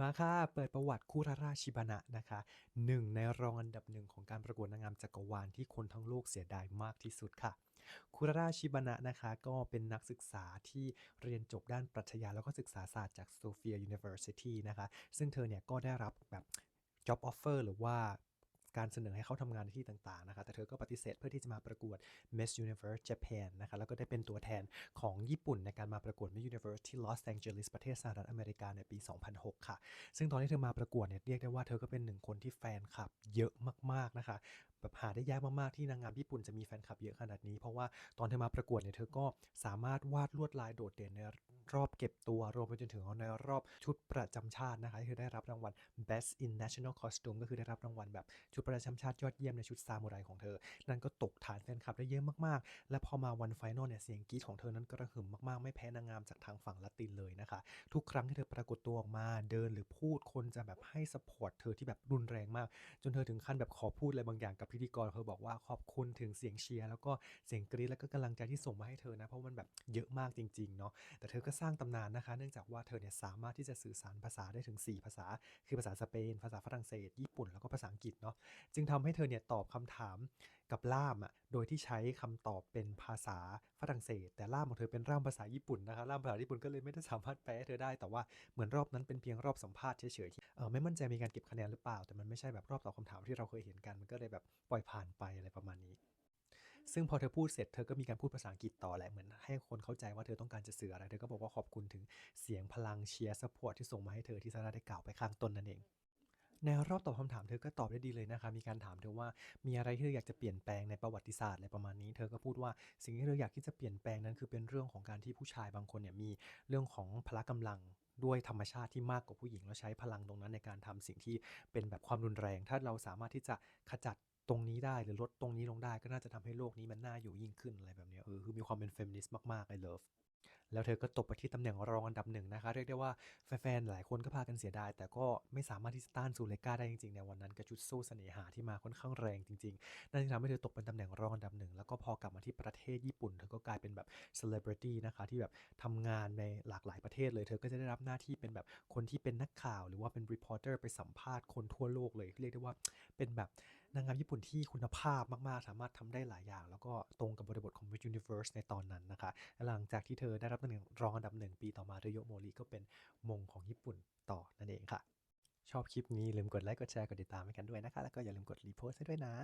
มาค่ะ เปิดประวัติคุราราชิบานะนะคะหนึ่งในรองอันดับหนึ่งของการประกวดนางงามจักรวาลที่คนทั้งโลกเสียดายมากที่สุดค่ะคุรราชิบานะนะคะก็เป็นนักศึกษาที่เรียนจบด้านปรัชญาแล้วก็ศึกษาศาสตร์จากโซเฟีย University นะคะ ซึ่งเธอเนี่ยก็ได้รับแบบ job offer หรือว่า การเสนอให้เขาทำงานในที่ต่างๆนะคะแต่เธอก็ปฏิเสธเพื่อที่จะมาประกวด Miss Universe Japan นะคะแล้วก็ได้เป็นตัวแทนของญี่ปุ่นในการมาประกวด Miss Universe ที่ลอสแองเจลิสประเทศสหรัฐอเมริกาในปี 2006 ค่ะ ซึ่งตอนที่เธอมาประกวดเนี่ยเรียกได้ว่าเธอก็เป็นหนึ่งคนที่แฟนคลับเยอะมากๆนะคะแบบหาได้ยากมากๆที่นางงามญี่ปุ่นจะมีแฟนคลับเยอะขนาดนี้ เพราะว่าตอนเธอมาประกวดเนี่ยเธอก็สามารถวาดลวดลายโดดเด่นในรอบเก็บตัว รวมไปจนถึงในรอบชุดประจำชาตินะคะที่เธอได้รับรางวัล Best in National Costume ก็คือได้รับรางวัลแบบชุดประจำชาติยอดเยี่ยมในชุดซามูไรของเธอ นั่นก็ตกฐานแฟนคลับได้เยอะมากๆ และพอมาวันไฟนอลเนี่ยเสียงกรี๊ดของเธอนั้นกระหึ่มมากๆ ไม่แพ้นางงามจากทางฝั่งละตินเลยนะคะ ทุกครั้งที่เธอปรากฏตัวออกมาเดินหรือพูดคนจะแบบให้สปอร์ตเธอที่แบบรุนแรงมาก จนเธอถึงขั้นแบบขอพูดอะไรบางอย่างกับพิธีกรเธอบอกว่าขอบคุณถึงเสียงเชียร์แล้วก็เสียงกรี๊ดแล้วก็กำลังใจที่ส่งมาให้เธอนะเพราะมันแบบเยอะมากจริงๆเนาะแต่เธอก็สร้างตำนานนะคะ เนื่องจากว่าเธอเนี่ยสามารถที่จะสื่อสารภาษาได้ถึง 4 ภาษา คือภาษาสเปน ภาษาฝรั่งเศส ญี่ปุ่นแล้วก็ภาษาอังกฤษเนาะจึงทำให้เธอเนี่ยตอบคำถามกับล่ามอะโดยที่ใช้คำตอบเป็นภาษาฝรั่งเศส แต่ล่ามของเธอเป็นล่ามภาษาญี่ปุ่นนะคะล่ามภาษาญี่ปุ่นก็เลยไม่ได้สามารถแปลให้เธอได้แต่ว่าเหมือนรอบนั้นเป็นเพียงรอบสัมภาษณ์เฉยๆที่เออไม่มั่นใจมีการเก็บคะแนนหรือเปล่า แต่มันไม่ใช่แบบรอบตอบคำถามที่เราเคยเห็นกันมันก็เลยแบบปล่อยผ่านไปอะไรประมาณนี้ซึ่งพอเธอพูดเสร็จเธอก็มีการพูดภาษาอังกฤษต่อแหละเหมือนให้คนเข้าใจว่าเธอต้องการจะสื่ออะไร เธอก็บอกว่าขอบคุณถึงเสียงพลังเชียร์สปอร์ตที่ส่งมาให้เธอที่ซาร่าได้กล่าวไปข้างต้นนั่นเอง ในรอบตอบคำถามเธอก็ตอบได้ดีเลยนะคะ มีการถามเธอว่ามีอะไรที่เธออยากจะเปลี่ยนแปลงในประวัติศาสตร์อะไรประมาณนี้ เธอก็พูดว่าสิ่งที่เธออยากที่จะเปลี่ยนแปลงนั้นคือเป็นเรื่องของการที่ผู้ชายบางคนเนี่ยมีเรื่องของพละกำลังด้วยธรรมชาติที่มากกว่าผู้หญิงแล้วใช้พลังตรงนั้นในการทำสิ่งที่เป็นแบบความรุนแรง ถ้าเราสามารถที่จะขจัดตรงนี้ได้หรือลดตรงนี้ลงได้ก็น่าจะทำให้โลกนี้มันน่าอยู่ยิ่งขึ้นอะไรแบบนี้เออคือมีความเป็นเฟมินิสต์มากๆ I love แล้วเธอก็ตกไปที่ตำแหน่งรองอันดับหนึ่งนะคะเรียกได้ว่าแฟนๆหลายคนก็พากันเสียดาย แต่ก็ไม่สามารถที่จะต้านซูเลกาได้จริงๆในวันนั้นกับชุดสู้เสน่หาที่มาค่อนข้างแรงจริงๆนั่นจึงทำให้เธอตกเป็นตำแหน่งรองอันดับหนึ่งแล้วก็พอกลับมาที่ประเทศญี่ปุ่นเธอก็กลายเป็นแบบเซเลบริตี้นะคะที่แบบทำงานในหลากหลายประเทศเลย เธอก็จะได้รับหน้าที่เป็นแบบคนที่เป็นนักข่าว หรือว่าเป็นรีพอร์เตอร์ไปสัมภาษณ์คนทั่วโลกเลยเรียกได้ว่าเป็นแบบ นางงามญี่ปุ่นที่คุณภาพมาก ๆ สามารถทำได้หลายอย่าง แล้วก็ตรงกับบริบทของ Miss Universe ในตอนนั้นนะคะ หลังจากที่เธอได้รับตำแหน่งรองอันดับหนึ่งปีต่อมาเรโยโมริก็เป็นมงของญี่ปุ่นต่อนั่นเองค่ะ ชอบคลิปนี้อย่าลืมกดไลค์กดแชร์กดติดตามให้กันด้วยนะคะ แล้วก็อย่าลืมกดรีโพสต์ให้ด้วยนะ